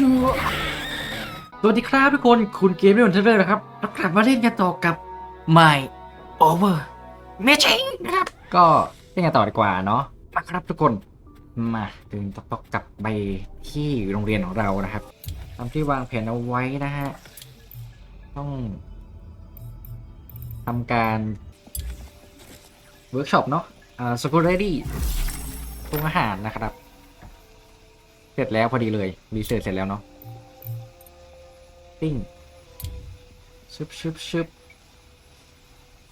ชัวสวัสดีครับทุกคนคุณเกมไม่วันเทอร์นะครับเรากลับมาเล่นกันต่อกับ My Over Magic นะครับ ก็เล่นกันต่อดีกว่าเนาะมาครับทุกคนมาเดินตอกๆกลับไปที่โรงเรียนของเรานะครับตามที่วางแผนเอาไว้นะฮะต้องทำการเวิร์กช็อปเนาะอ่าสกูเรดี้ปรุงอาหารนะครับ เสร็จแล้วพอดีเลยรีเสิร์ชเสร็จแล้วเนาะปิ้งชึบชึบชึบ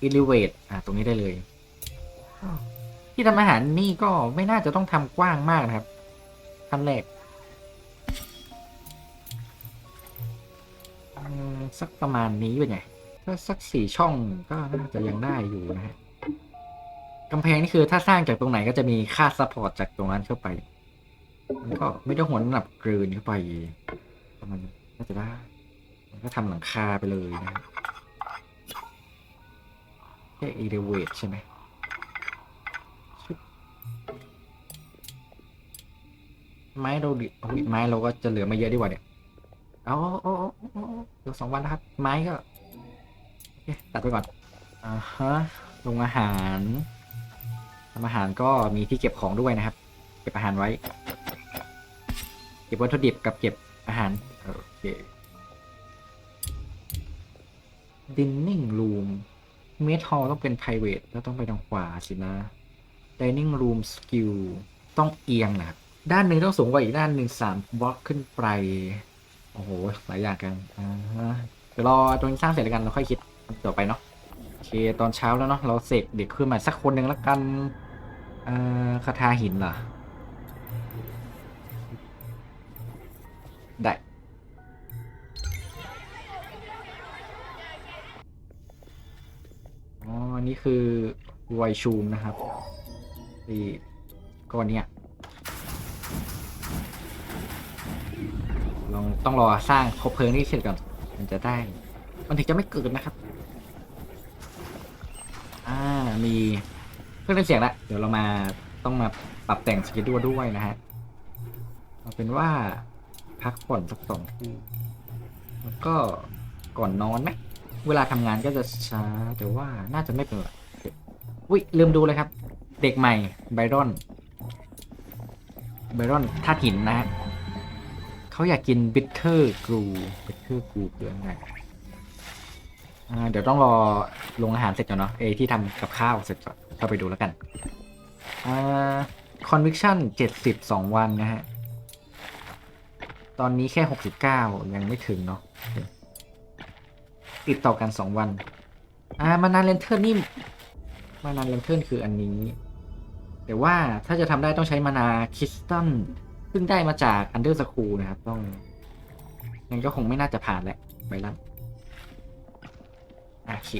อิลิเวตอะ ตรงนี้ได้เลย ที่ทำอาหารนี่ก็ไม่น่าจะต้องทำกว้างมากนะครับขั้นแรกสักประมาณนี้เป็นไงถ้าสักสี่ช่องก็น่าจะยังได้อยู่นะฮะกำแพงนี่คือถ้าสร้างจากตรงไหนก็จะมีค่าซัพพอร์ตจากตรงนั้นเข้าไป มันก็ไม่ต้องหัวหนับกลืนเข้าไปประมันน่าจะได้มันก็ทำหลังคาไปเลยนะแค่อีเดเวทใช่ไหมไม้เราดิอุ๊ยไม้เราก็จะเหลือม่เยอะดีกว่าเนี่ยเอาเอาเอาเอาเอาเอาเดี๋ยวสองวันนะครับ ไม้ก็โอเคตัดไปก่อนอ่าฮะโรงอาหารทำอาหารก็มีที่เก็บของด้วยนะครับ เก็บอาหารไว้ เก็บวัตถุดิบกับเก็บอาหาร โอเค dining room mess hall ต้องเป็น p r i v a t แล้วต้องไปทางขวาสินะ dining room skill ต้องเอียงนะครับ ด้านหนึ่งต้องสูงกว่าอีกด้านหนึ่งสามบล็อกขึ้นไป โอ้โห หลายอย่างกันอ่าเดี๋ยวรอตรงนี้สร้างเสร็จแล้วกันเราค่อยคิดต่อไปเนาะโอเค ตอนเช้าแล้วเนาะเราเสกเด็กขึ้นมาสักคนหนึ่งแล้วกันอ่อคาถาหินเหรอ ได้ อ๋ออันนี้คือไวชูมนะครับที่ก้อนเนี้ยลองต้องรอสร้างคบเพลิงนี่เสร็จก่อน มันจะได้ มันถึงจะไม่เกิดนะครับ อ่า มีเครื่องเล่นเสียงละ เดี๋ยวเรามาต้องมาปรับแต่งสกิลด้วยด้วยนะฮะเอาเป็นว่า พักผ่อนสักสองทีแล้วก็ก่อนนอนไหมเวลาทำงานก็จะช้าแต่ว่าน่าจะไม่เป็นไรอุ้ยลืมดูเลยครับ เด็กใหม่ไบรอนไบรอนธาตุหินนะฮะเขาอยากกินบิทเทอร์กรูบิทเทอร์กรูคืออะไรอ่าเดี๋ยวต้องรอลงอาหารเสร็จก่อนเนาะเอยที่ทำกับข้าวเสร็จก่อนเข้าไปดูแล้วกันอ่าคอนวิคชั่นเจ็ดสิบสองวันนะฮะ ตอนนี้แค่หกสิบเก้ายังไม่ถึงเนาะติดต่อกันสองวัน อ่ามานานเลนเทิร์นนี่มานานเลนเทิร์นคืออันนี้ แต่ว่าถ้าจะทำได้ต้องใช้มานาคิสตันซึ่งได้มาจากอันเดอร์สคูลนะครับ ต้องงั้นก็คงไม่น่าจะผ่านแหละไปแล้วอาคิ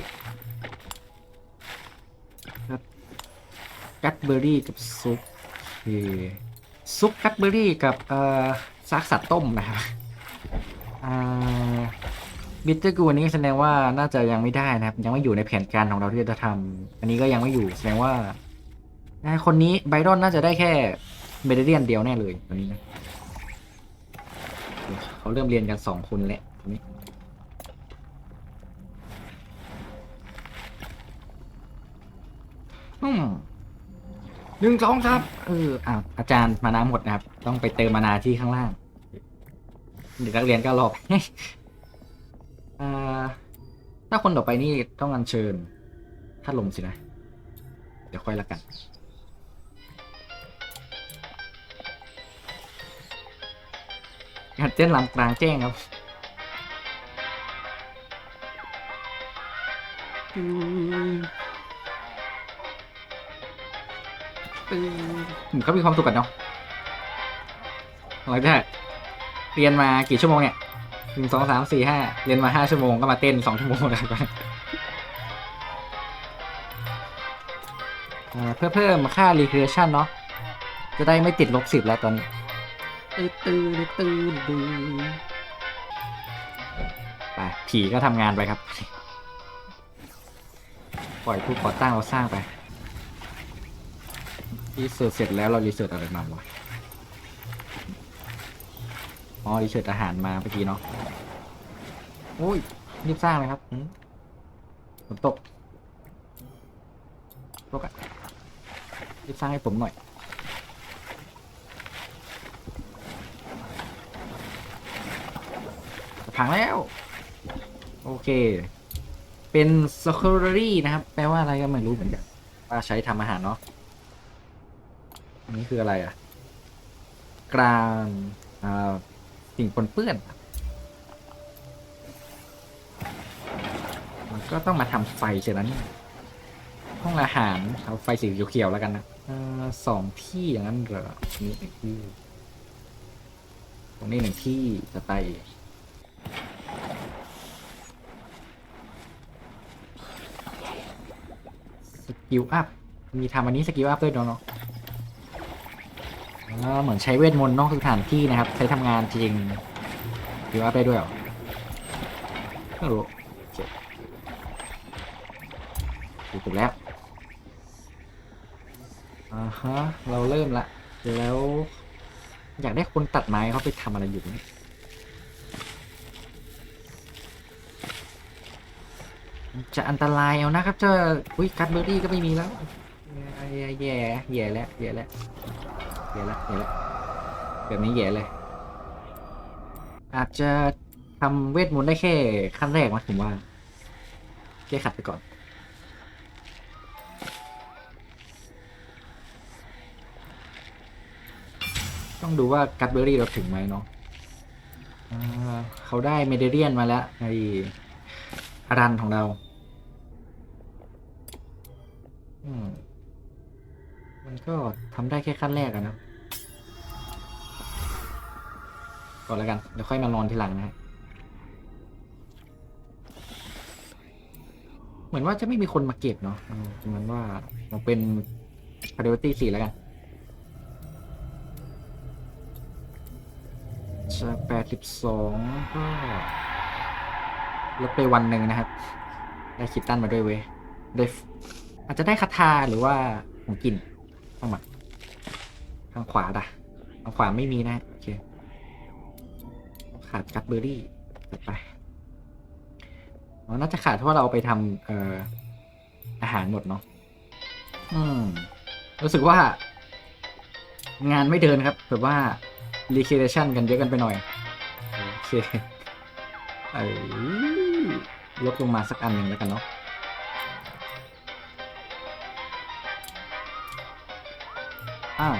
ครับกัตเบอร์รี่กับซุปโอเค ซุปกัตเบอรี่กับเอ่อซากสัตว์ต้มนะครับบิทเตอร์กูอันนี้แสดงว่าน่าจะยังไม่ได้นะครับ ยังไม่อยู่ในแผนการของเราที่จะทำอันนี้ก็ยังไม่อยู่แสดงว่าอ่าคนนี้ไบรอนน่าจะได้แค่เบเดเรียนเดียวแน่เลยตอนนี้นะเขาเริ่มเรียนกันสองคนแล้วตอนนี้อืม หนึ่งสองครับเอออ่าอาจารย์มานาหมดนะครับ ต้องไปเติมมานาที่ข้างล่าง เด็กนักเรียนก็หลอกอ่าถ้าคนต่อไปนี่ต้องอัญเชิญถ้าลมสินะ เดี๋ยวค่อยละกันการเต้นลำกลางแจ้งครับอื มอืมผมก็มีความสุขกันเนาะหลังจากเรียนมากี่ชั่วโมงเนี่ยหนึ่งสองสามสี่ห้าเรียนมาห้าชั่วโมงก็มาเต้นสองชั่วโมงแล้วกันอ่าเพื่อเพิ่มค่า recreation เนาะจะได้ไม่ติดลบสิบแล้วตอนนี้ตื้อตื้อตื้อตื้อไปผีก็ทำงานไปครับ ปล่อยผู้ก่อตั้งเราสร้างไป รีเสิร์ชเสร็จแล้วเรารีเสิร์ชอะไรมาวะอ๋อรีเชิร์ทอาหารมาเมื่อกี้เนาะโอ้ยรีบสร้างเลยครับอืมฝนตกตกอะรีบสร้างให้ผมหน่อยพังแล้ว โอเค เป็น s c u r r y นะครับ แปลว่าอะไรก็ไม่รู้เหมือนกันว่าใช้ทำอาหารเนาะ อันนี้คืออะไรอะกรางอ่าสิ่งปนเปื้อน มันก็ต้องมาทำไฟเสร็จแล้นห้องอาหารเอาไฟสีเขียวๆแล้วกันนะอสองที่อย่างนั้นเหรอนี่หนึ่งที่ตรงนี้หนึ่งที่จะไปสกิลอัพมีทำอันนี้สกิลอัพด้วยเนาะ เนาะอ่าเหมือนใช้เวทมนต์นอกสถานที่นะครับ ใช้ทำงานจริงสกิลอัพได้ด้วยหรอไม่รู้โอเคถูกแล้วอ่าฮะเราเริ่มละแล้ว อยากได้คนตัดไม้เขาไปทำอะไรอยู่นี่จะอันตรายเอานะครับเจ้าอุ้ยกัดเบอร์รี่ก็ไม่มีแล้วแย่แย่แย่แล้วแย่แล้ว แย่แล้วแย่แล้วแบบนี้แย่เลย อาจจะทำเวทมนต์ได้แค่ขั้นแรกนะผมว่า แก้ขัดไปก่อนต้องดูว่ากัดเบอรี่เราถึงไหมเนาะเขาได้เมเดเรียนมาแล้วในรันของเรา อืม มันก็ทำได้แค่ขั้นแรกอะนะก่อนแล้วกันเดี๋ยวค่อยมานอนทีหลังนะฮะเหมือนว่าจะไม่มีคนมาเก็บเนาะอืมเหมือนว่าเราเป็น priority สี่แล้วกันจะแปดสิบสองก็ลดไปวันหนึ่งนะครับ ได้คิดตั้นมาด้วยเว้ยได้อาจจะได้คาถาหรือว่าของกิน ต้องมาทางขวาด่ะทางขวาไม่มีนะโอเคขาดกัตเบอร์รี่ไปน่าจะขาดเพราะเราเอาไปทำเอ่ออาหารหมดเนาะอืมรู้สึกว่า งานไม่เดินครับแบบว่ารีเคเ t ชันกันเยอะกันไปหน่อย โอเคเอ้ยลดลงมาสักอันหนึ่งแล้วกันเนาะ อ้าว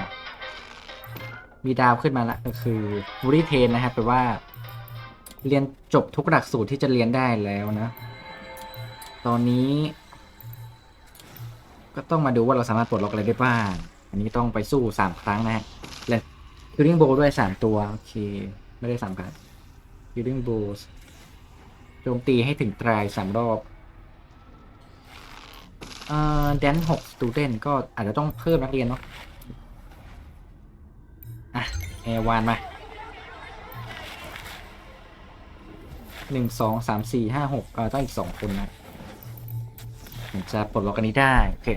มีดาวขึ้นมาละก็คือวูรี่เทนนะครับแปลว่า เรียนจบทุกหลักสูตรที่จะเรียนได้แล้วนะ ตอนนี้ ก็ต้องมาดูว่าเราสามารถปลดล็อกอะไรได้บ้าง อันนี้ต้องไปสู้สามครั้งนะฮะ และคิวริงโบด้วยสามตัว โอเค ไม่ได้สามครั้งคิวริงโบโจมตีให้ถึงตรายสามรอบเอ่อแดนหกสตูเดนก็อาจจะต้องเพิ่มนักเรียนเนาะ แอร์วานมาหนึ่งสองสามสี่ห้าหกเออต้องอีกสองคนนะถึงจะปลดล็อกอันนี้ได้ โอเค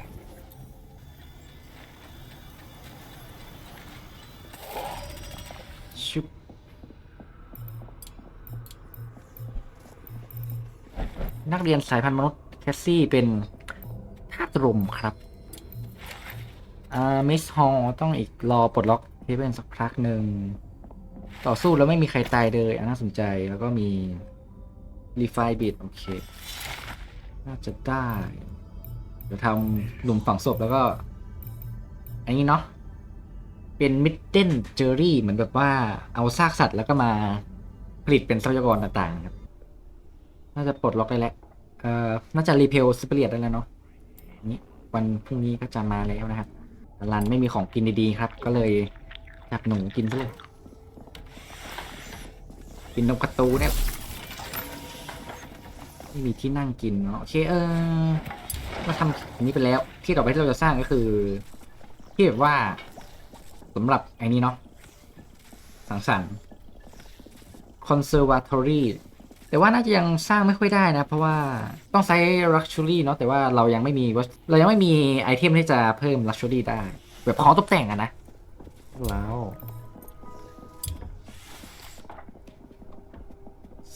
ชุบนักเรียนสายพันธุ์มนุษย์แคสซี่เป็นธาตุลมครับอ่ามิสฮอลต้องอีกรอปลดล็อก เฮเวนสักพักหนึ่งต่อสู้แล้วไม่มีใครตายเลยอันน่าสนใจแล้วก็มีรีไฟบิดโอเค น่าจะได้ เดี๋ยวทำหลุมฝังศพแล้วก็ อันนี้เนาะเป็นมิดเดิลเจอรี่เหมือนแบบว่าเอาซากสัตว์แล้วก็มาผลิตเป็นทรัพยากรต่างๆครับ น่าจะปลดล็อกได้แล้วเอ่อน่าจะรีเพลสเปเรียได้แล้วเนาะนี้วันพรุ่งนี้ก็จะมาแล้วนะครับรันไม่มีของกินดีๆครับ ก็เลย จับหนูกินซะเลย กินนกกระตูเนี่ยไม่มีที่นั่งกินเนาะโอเคเออเราทำอันนี้ไปแล้ว ที่ต่อไปที่เราจะสร้างก็คือ ที่แบบว่าสำหรับไอ้นี้เนาะสังสรรค์ conservatory แต่ว่าน่าจะยังสร้างไม่ค่อยได้นะ เพราะว่าต้องใช้ luxury เนาะแต่ว่าเรายังไม่มีเรายังไม่มีไอเทมที่จะเพิ่ม luxury ได้ แบบของตกแต่งอะนะ แล้ว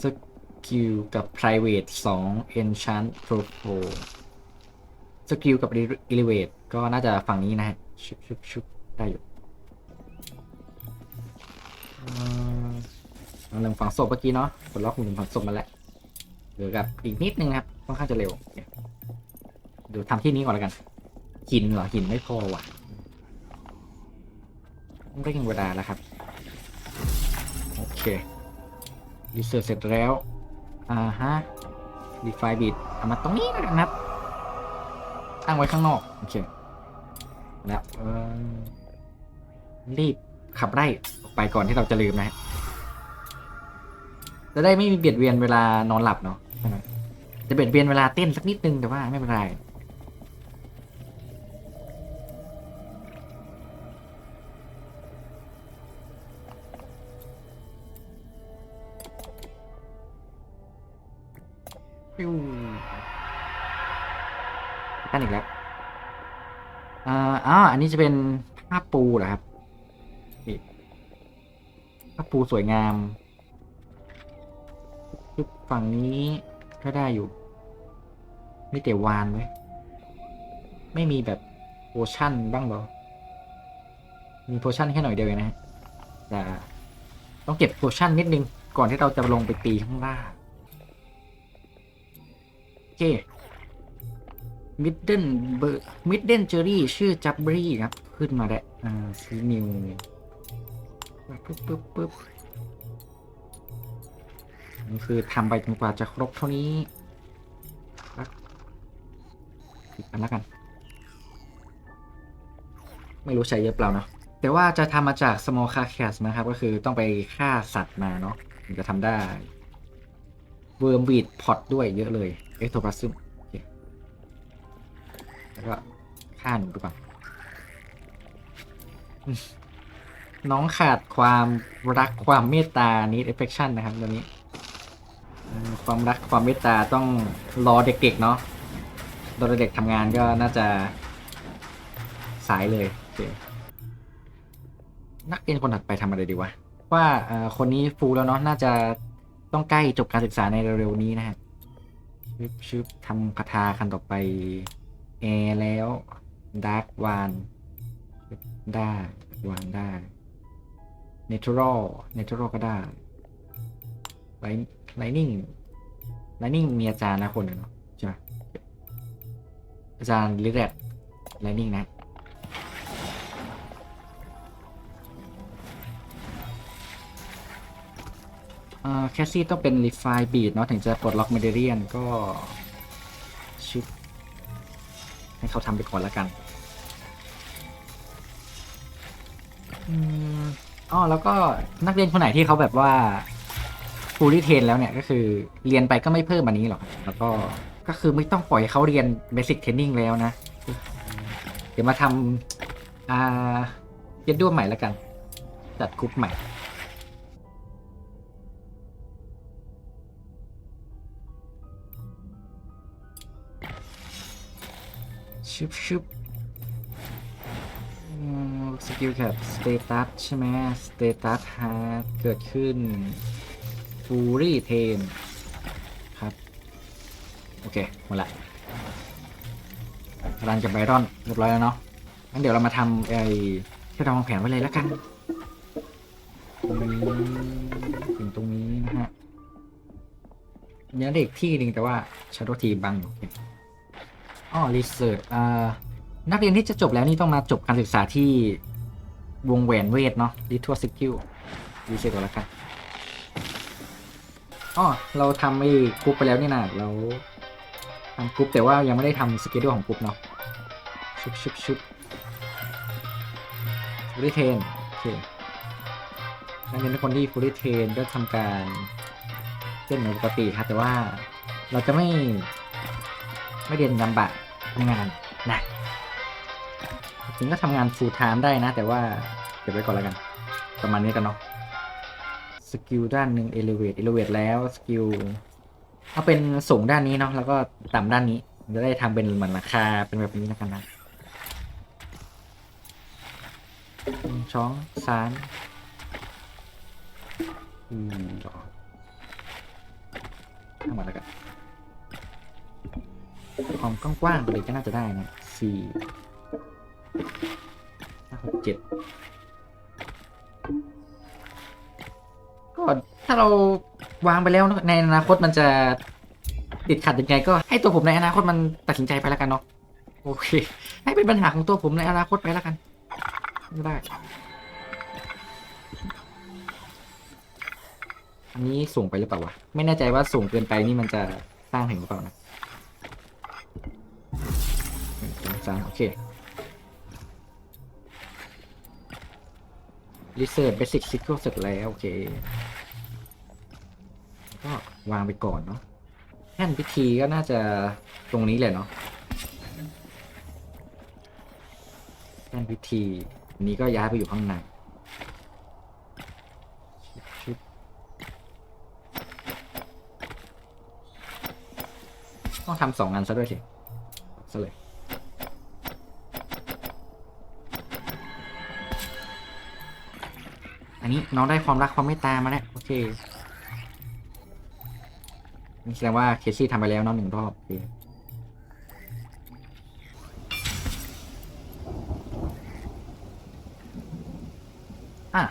สกิลกับ private 2 enchant propo สกิลกับ elevate ก็น่าจะฝั่งนี้นะฮะ ชุบชุบชุบได้อยู่หนึ่งฝั่งศพเมื่อกี้เนาะกดล็อกหนึ่งฝั่งศพมาแล้วเหลือกับอีกนิดนึงนะครับค่อนข้างจะเร็ว เดี๋ยวทำที่นี้ก่อนแล้วกัน หินเหรอ หินไม่พอว่ะ เร่งเวลาแล้วครับ โอเครีเสิร์ชเสร็จแล้ว อ่าฮะดีไฟบิดเอามาตรงนี้นะครับตั้งไว้ข้างนอก โอเค แล้วรีบขับไล่ออกไปก่อนที่เราจะลืมนะฮะจะได้ไม่มีเบียดเวียนเวลานอนหลับเนาะจะเบียดเวียนเวลาเต้นสักนิดนึงแต่ว่าไม่เป็นไร ฟิวตั้นอีกแล้วอ่าอ่าอันนี้จะเป็นผ้าปูเหรอครับนี่ผ้าปูสวยงามฝั่งนี้ก็ได้อยู่มีแต่วานไว้ไม่มีแบบโพชั่นบ้างเหรอ มีโพชั่นแค่หน่อยเดียวเองนะแต่ต้องเก็บโพชั่นนิดนึง ก่อนที่เราจะลงไปตีข้างล่าง เคมิดเดิลเบอร์มิดเดิลเจอรี่ชื่อจับบรี่ครับ ขึ้นมาแล้วอ่าซีนิวปึ๊บปึ๊บปึ๊บนี่คือทำไปจนกว่าจะครบเท่านี้ครับอีกอันละกัน ไม่รู้ใช้เยอะเปล่าเนาะแต่ว่าจะทำมาจาก small car c a s นะครับ ก็คือต้องไปฆ่าสัตว์มาเนาะถึงจะทำได้เวิร์มบีดพอตด้วยเยอะเลย เอ็กโทพลาซึมโอเคแล้วก็ฆ่าหนูดูก่อน น้องขาดความรักความเมตตา need affection นะครับตอนนี้ ความรักความเมตตาต้องรอเด็กๆเนาะตอนเด็กๆทำงานก็น่าจะสายเลยโอเคนักเรียนคนถัดไปทำอะไรดีวะ ว่าคนนี้ฟูลแล้วเนาะน่าจะต้องใกล้จบการศึกษาในเร็วๆนี้นะฮะ ชึบชึบทำคาถาคันต่อไป แอร์แล้วดาร์กวานได้วานได้เนเธอรัลเนเธอรัลก็ได้ไลไลนิ่งไลนิ่งมีอาจารย์นะคนเนาะใช่ไหมอาจารย์ลิเรตไลนิ่งนะ แคสซี่ต้องเป็นรีไฟบีดเนาะถึงจะปลดล็อกเมเดเรียนก็ชิปให้เขาทำไปก่อนแล้วกันอ๋อแล้วก็นักเรียนคนไหนที่เขาแบบว่าฟูล l ีเทนแล้วเนี่ยก็คือเรียนไปก็ไม่เพิ่มอันนี้หรอก แล้วก็ก็คือไม่ต้องปล่อยเขาเรียนเบสิ c เทรนนิ่งแล้วนะ เดี๋ยวมาทำอ่าเย็ดด้วใหม่แล้วกัน จัดกรุ๊ปใหม่ ชึบชึบสกิลแคปสเตตัสใช่ไหมสเตตัสฮาเกิดขึ้นฟูรี่เทนครับ โอเค หมดละรันกับไบรอน เรียบร้อยแล้วเนาะงั้นเดี๋ยวเรามาทำไอ้ที่เราวางแผนไว้เลยแล้วกันตรงนี้ถึงตรงนี้นะฮะยังได้อีกที่หนึ่งแต่ว่าชาร์โดทีบังอยู่ อ๋อรีเสิร์ชอ่านักเรียนที่จะจบแล้วนี่ต้องมาจบการศึกษาที่วงแหวนเวทเนาะดิทัวสกิลรีเสิร์ชก่อนแล้วกันอ๋อเราทำไอ้กรุ๊ปไปแล้วนี่นะเราทำกรุ๊ปแต่ว่ายังไม่ได้ทำสเกจดูของกรุ๊ปเนาะชุบชุบชุบฟูลิเทนโอเคนักเรียนทุกคนที่ฟูลิเทนก็ทำการเล่นเหมือนปกติครับแต่ว่าเราจะไม่ไม่เรียนลำบาก ทำงานหนักจริงก็ทำงาน full time ได้นะ แต่ว่าเก็บไว้ก่อนแล้วกัน ประมาณนี้กันเนาะสกิลด้านหนึ่ง elevate elevate แล้วสกิลเอาเป็นสูงด้านนี้เนาะแล้วก็ต่ำด้านนี้จะได้ทำเป็นเหมือนราคาเป็นแบบนี้แล้วกันนะหนึ่งสองสามอืมสองมาแล้วกัน ความกว้างๆไปเลยก็น่าจะได้นะสี่ห้าหกเจ็ดก็ถ้าเราวางไปแล้วในอนาคตมันจะติดขัดยังไงก็ให้ตัวผมในอนาคตมันตัดสินใจไปแล้วกันเนาะโอเค ให้เป็นปัญหาของตัวผมในอนาคตไปแล้วกันไม่ได้อันนี้สูงไปหรือเปล่าวะ ไม่แน่ใจว่าสูงเกินไปนี่มันจะสร้างถึงหรือเปล่านะ สามโอเค Research Basic Cycle เสร็จแล้ว โอเค ก็วางไปก่อนเนาะแท่นพิธีก็น่าจะตรงนี้เลยเนาะแท่นพิธีนี้ก็ย้ายไปอยู่ข้างในต้องทำสองงานซะด้วยสิซะเลย อันนี้น้องได้ความรักความเมตตามาแล้วโอเคนี่แสดงว่าเคซี่ทำไปแล้วเน้องหนึ่งรอบโอเคอะ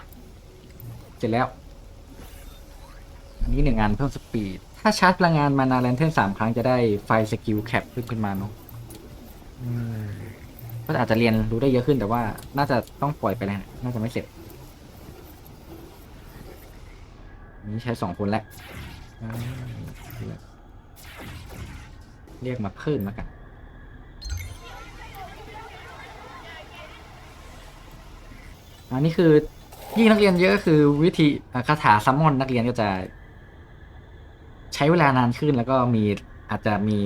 เสร็จแล้ว อันนี้หนึ่งงานเพิ่มสปีด ถ้าชาร์จพลังงานมานาแลนเทนสามครั้งจะได้ไฟสกิลแคปขึ้นขึ้นมาเนาะอืมก็อาจจะเรียนรู้ได้เยอะขึ้นแต่ว่าน่าจะต้องปล่อยไปแล้วนะน่าจะไม่เสร็จอั นนี้ใช้สองคนแล้วเรียกมาเพิ่มมากันอันนี้คือยิ่งนักเรียนเยอะก็คือวิธีคาถาซัมมอนนักเรียนก็จะ ใช้เวลานานขึ้นแล้วก็มีอาจจะมี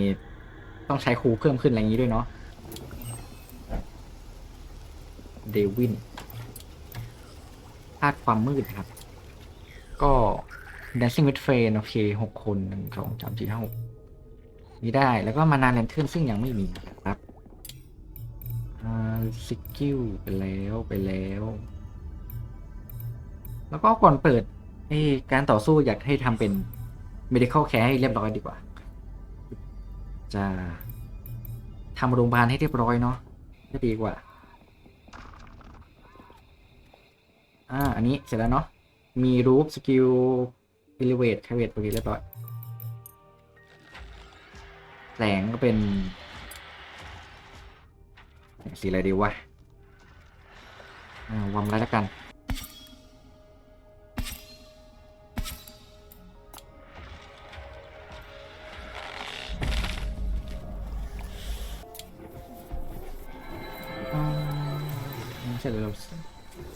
ต้องใช้ครูเพิ่มขึ้นอะไรอย่างนี้ด้วยเนาะเดวินธาตุความมืดครับ ก็ Dancing with f r i e n d โอเคหกคนหนึ่งสองสามสี่ห้าหกนี่ได้แล้วก็มานานแลนเทิร์นซึ่งยังไม่มีนะครับอ่าสกิลไปแล้วไปแล้ว แล้วก็ก่อนเปิดไอ้การต่อสู้อยากให้ทำเป็น medical care ให้เรียบร้อยดีกว่า จะทำโรงพยาบาลให้เรียบร้อยเนาะจะดีกว่า อ่า อันนี้เสร็จแล้วเนาะ มีรูปสกิล elevate c a r r e โอเคเรียบร้อยแสงก็เป็นสีอะไรดีวะวำอะไรแล้วกัน อ่าไม่ใช่เลยเรา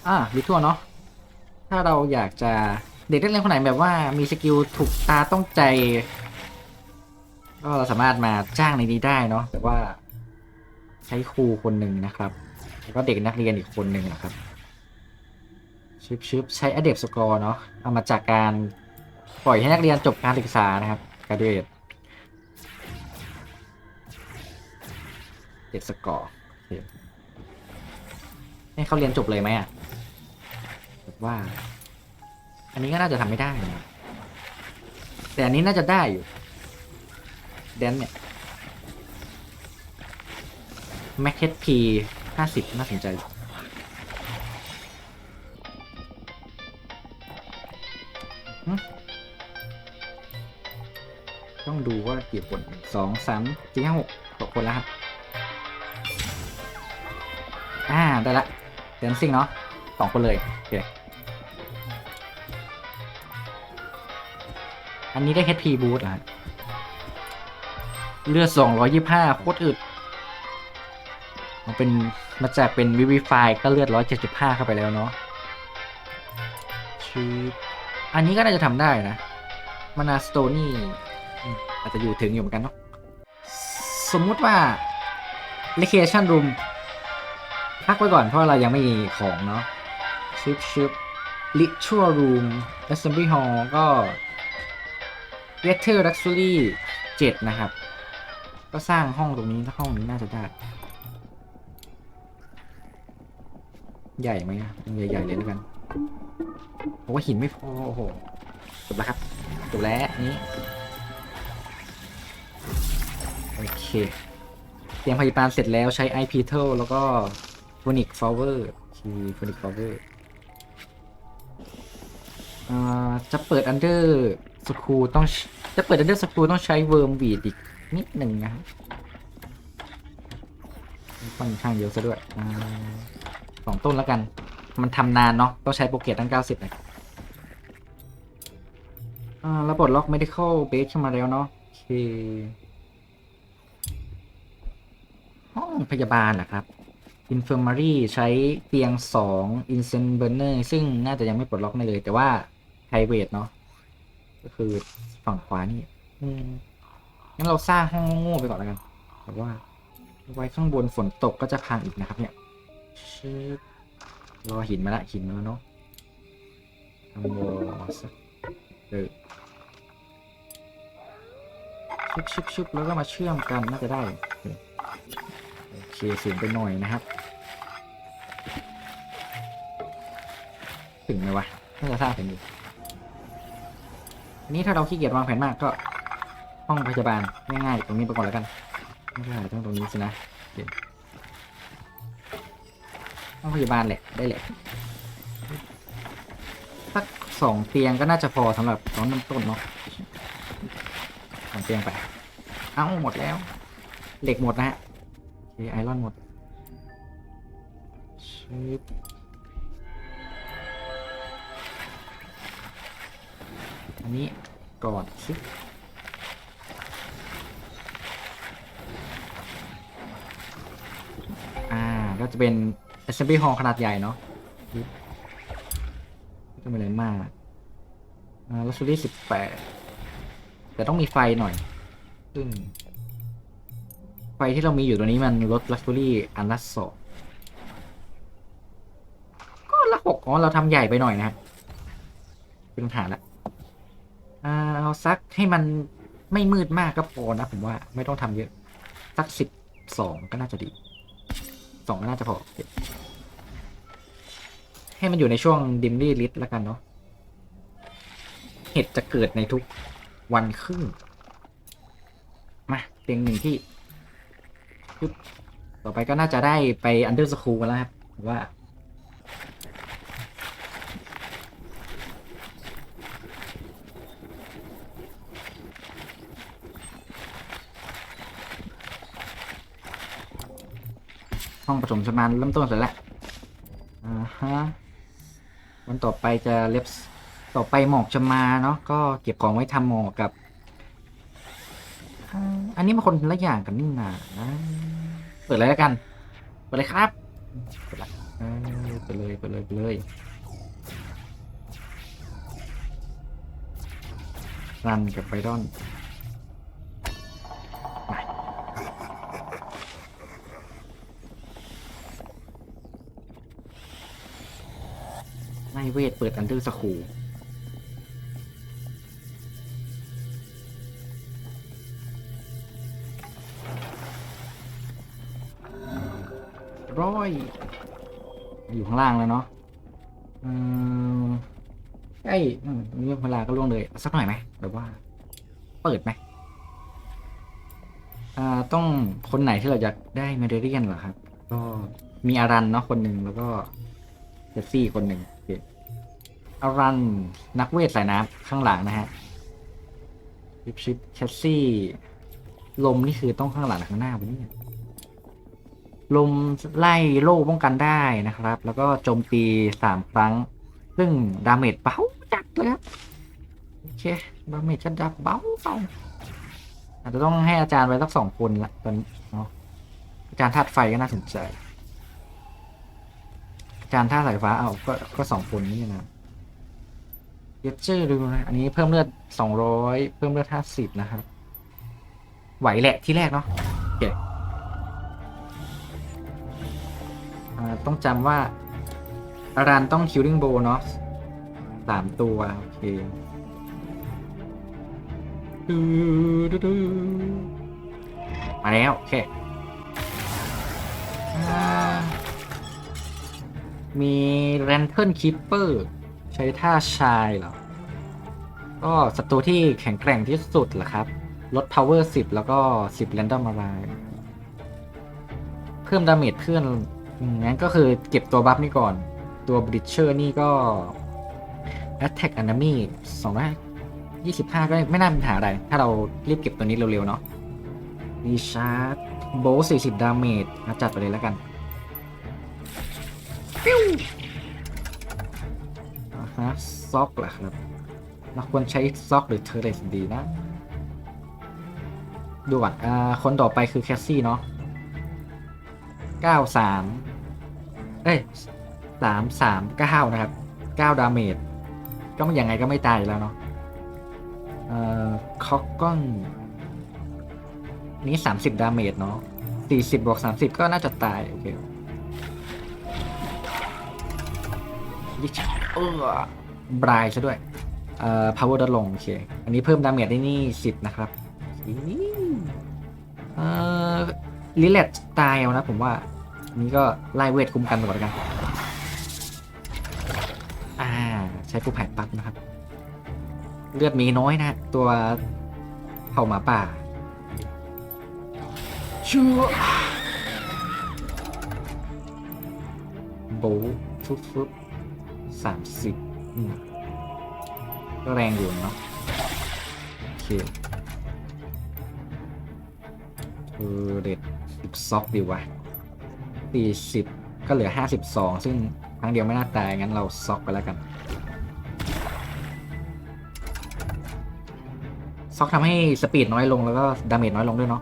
อ่าวิทัวเนาะ ถ้าเราอยากจะ เด็กนักเรียนคนไหนแบบว่ามีสกิลถูกตาต้องใจ ก็เราสามารถมาจ้างในนี้ได้เนาะแต่ว่า ใช้ครูคนหนึ่งนะครับ แล้วก็เด็กนักเรียนอีกคนหนึ่งนะครับชิบชิบใช้อเดบสกอร์เนาะเอามาจากการปล่อยให้นักเรียนจบการศึกษานะครับการเดดเด็ดสกอร์ให้เขาเรียนจบเลยไหมอะแบบว่า อันนี้ก็น่าจะทำไม่ได้นะแต่อันนี้น่าจะได้อยู่แดนเนี่ยแม็กเฮดพีห้าสิบน่าสนใจ ต้องดูว่ากี่คนสองสามสี่ห้าหกหกคนแล้วครับอ่า ได้ละเดนซิ่งเนาะสองคนเลย โอเค อันนี้ได้ HP boost เหรอฮะเลือด 225 โคตรอึด มันเป็นมาจากเป็น Vivify ก็เลือด 175 เข้าไปแล้วเนาะชื่ออันนี้ก็น่าจะทำได้นะ มานาสโตนี่ อาจจะอยู่ถึงอยู่เหมือนกันเนาะ สมมุติว่า Recreation Room พักไว้ก่อนเพราะเรายังไม่มีของเนาะชึบชึบ Ritual Room Assembly Hall ก็ r e t e r Luxury 7นะครับ ก็สร้างห้องตรงนี้ห้องนี้น่าจะได้ ใหญ่ไหมอะใหญ่ๆเลยแล้วกันผมว่าหินไม่พอโอ้โหจบแล้วครับจบแล้วนี้โอเคเตรียมพยาบาลเสร็จแล้วใช้ i p e t e l แล้วก็ Phonic Flower คือ Phonic Flower อ่าจะเปิดอันดื Under School ต้องจะเปิด Under School ต้องใช้ Worm Weed อีกนิดหนึ่งนะครับค่อนข้างเยอะซะด้วยสองต้นแล้วกัน มันทำนานเนาะต้องใช้โปรเกตตั้ง90นะอ่าแล้วปลดล็อก medical base ขึ้นมาแล้วเนาะโอเคห้องพยาบาลนะครับ infirmary ใช้เตียง2 incense burner ซึ่งน่าจะยังไม่ปลดล็อกได้เลย แต่ว่า private เนาะ ก็คือฝั่งขวานี่ อืมงั้นเราสร้างห้องโง่ๆไปก่อนแล้วกัน แต่ว่า ไว้ข้างบนฝนตกก็จะพังอีกนะครับ เนี่ยชึบรอหินมาละหินมาแล้วเนาะทำวอลสักเออชึบชึบชึบแล้วก็มาเชื่อมกันน่าจะได้ โอเคสูงไปหน่อยนะครับ ถึงไหมวะน่าจะทราบเป็นอยู่ อันนี้ถ้าเราขี้เกียจวางแผนมากก็ ห้องพยาบาลง่ายๆตรงนี้ไปก่อนแล้วกันไม่ได้ต้องตรงนี้สินะห้องพยาบาลแหละได้แหละสักสองเตียงก็น่าจะพอสำหรับตอนน้ำต้นเนาะสองเตียงไปเอ้าหมดแล้ว เหล็กหมดนะฮะไอรอนหมดชึบ อันนี้กอนชึอ่า ก็จะเป็น assembly hall ขนาดใหญ่เนาะชึบไม่ต้องมีอะไรมากอ่า luxury สิบแปดแต่ต้องมีไฟหน่อย ซึ่ง ไฟที่เรามีอยู่ตัวนี้มันลดลักซ์รี่อันละสองก็ละหกอ๋อเราทำใหญ่ไปหน่อยนะฮะเป็นปัญหาละ เอาสักให้มันไม่มืดมากก็พอนะผมว่าไม่ต้องทำเยอะ สักสิบสองก็น่าจะดีสองก็น่าจะพอ ให้มันอยู่ในช่วงดิมลี่ลิทแล้วกันเนาะเห็ดจะเกิดในทุกวันครึ่งมาเตียงหนึ่งที่ปึ๊บต่อไปก็น่าจะได้ไปอันเดอร์สคูลแล้วครับผมว่า ห้องผสมสมานเริ่มต้นเสร็จแล้วอ่าฮะวันต่อไปจะเล็บต่อไปหมอกจะมาเนาะก็เก็บของไว้ทำหมอกกับ อันนี้มันคนละอย่างกันนี่นานะเปิดเลยแล้วกัน เปิดเลยครับ เปิดเออเปิดเลยเปิดเลยเปิดเลยรันกับไบรอน ไล่เวทเปิดอันเดอร์สคูร้อย อยู่ข้างล่างแล้วเนาะอืมไอ้เรื่องเวลาก็ล่วงเลย สักหน่อยไหมแบบว่า เปิดไหมอ่าต้องคนไหนที่เราอยากได้เมเดเรียนเหรอครับ ก็มีอารันเนาะคนหนึ่งแล้วก็เจสซี่คนหนึ่ง อารัน นักเวทสายน้ำข้างหลังนะฮะชิปชิปเชสซี่ ลมนี่คือต้องข้างหลังหรือข้างหน้าวะเนี่ยลมไล่โล่ป้องกันได้นะครับ แล้วก็โจมตีสามครั้ง ซึ่งดาเมจเบาจัดเลยครับโอเคดาเมจจะดับเบาเบาอาจจะต้องให้อาจารย์ไปสักสองคนละตอนเนาะอาจารย์ธาตุไฟก็น่าสนใจ อาจารย์ธาตุสายฟ้าเอาก็ก็สองคนนี่นะ เยเจอร์ดูนะ อันนี้เพิ่มเลือดสองร้อยเพิ่มเลือดห้าสิบนะครับ ไหวแหละที่แรกเนาะโอเคต้องจำว่าอารันต้องคิวริงโบเนาะสามตัว โอเคดดดมาแล้ว โอเคมีแรนเทิลคิปเปอร์ ใช้ท่าชายเหรอ ก็ศัตรูที่แข็งแกร่งที่สุดเหรอครับ ลด power 10 แล้วก็ 10 random arrive เพิ่มดาเมจเพื่อนอืมงั้นก็คือเก็บตัวบัฟนี่ก่อน ตัว breacher นี่ก็ attack enemy 225 ก็ไม่น่ามีปัญหาอะไร ถ้าเรารีบเก็บตัวนี้เร็วๆเนาะ recharge bow 40 ดาเมจจัดไปเลยแล้วกันปิ้ว อ่าฮะซอกเหรอครับเราควรใช้ซอกหรือเทอร์เรสดีนะ ดูก่อนอ่าคนต่อไปคือแคสซี่เนาะเก้าสามเอ้ยสามสามเก้านะครับเก้าดาเมจก็ไม่ยังไงก็ไม่ตายแล้วเนาะเอ่อคอกก้อนนี้สามสิบดาเมจเนาะสี่สิบบวกสามสิบก็น่าจะตาย โอเคยิช เออบรายซะด้วย เอ่อ power ลดลง โอเค อันนี้เพิ่มดาเมจได้นี่สิบนะครับอีเอ่อลิเลตตายเอานะผมว่าอันนี้ก็ไล่เวทคุ้มกันไปก่อนแล้วกัน อ่า ใช้ผู้แผดปั๊บนะครับ เลือดมีน้อยนะ ตัวเผ่าหมาป่าชัวโบว์ฟึบฟึบ สามสิบก็แรงอยู่เนาะโอเคเออเด็ดสิบซอกดีวะสี่สิบก็เหลือห้าสิบสองซึ่งครั้งเดียวไม่น่าตาย งั้นเราซอกไปแล้วกัน ซอกทำให้สปีดน้อยลงแล้วก็ดาเมจน้อยลงด้วยเนาะ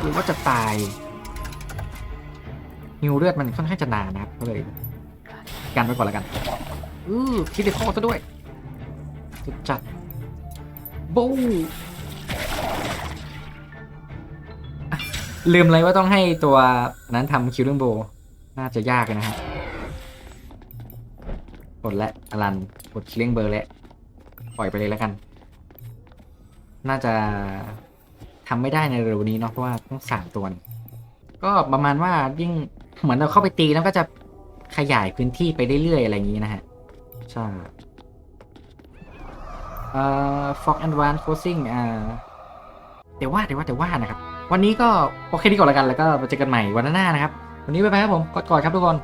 หรือว่าจะตาย ฮิวเลือดมันค่อนข้างจะนานนะครับก็เลยกันไว้ก่อนแล้วกันอือคิดได้ข้อซะด้วยสุดจัดบูอะลืมเลยว่าต้องให้ตัวนั้นทำคิวเรื่องโบ น่าจะยากเลยนะฮะกดและอลันกดคิลเลงเบอร์และปล่อยไปเลยแล้วกัน น่าจะทำไม่ได้ในเร็วนี้เนาะเพราะว่าต้องสามตัวนี่ก็ประมาณว่ายิ่ง เหมือนเราเข้าไปตีแล้วก็จะขยายพื้นที่ไปเรื่อยๆอะไรอย่างนี้นะฮะ ใช่เอ่อ Fox Advanced Crossing อ่าเดี๋ยวว่าเดี๋ยวว่าเดี๋ยวว่านะครับ วันนี้ก็โอเคที่ก่อนแล้วกันแล้วก็มาเจอกันใหม่วันหน้านะครับ วันนี้ไปไปครับผมกอดๆครับทุกคน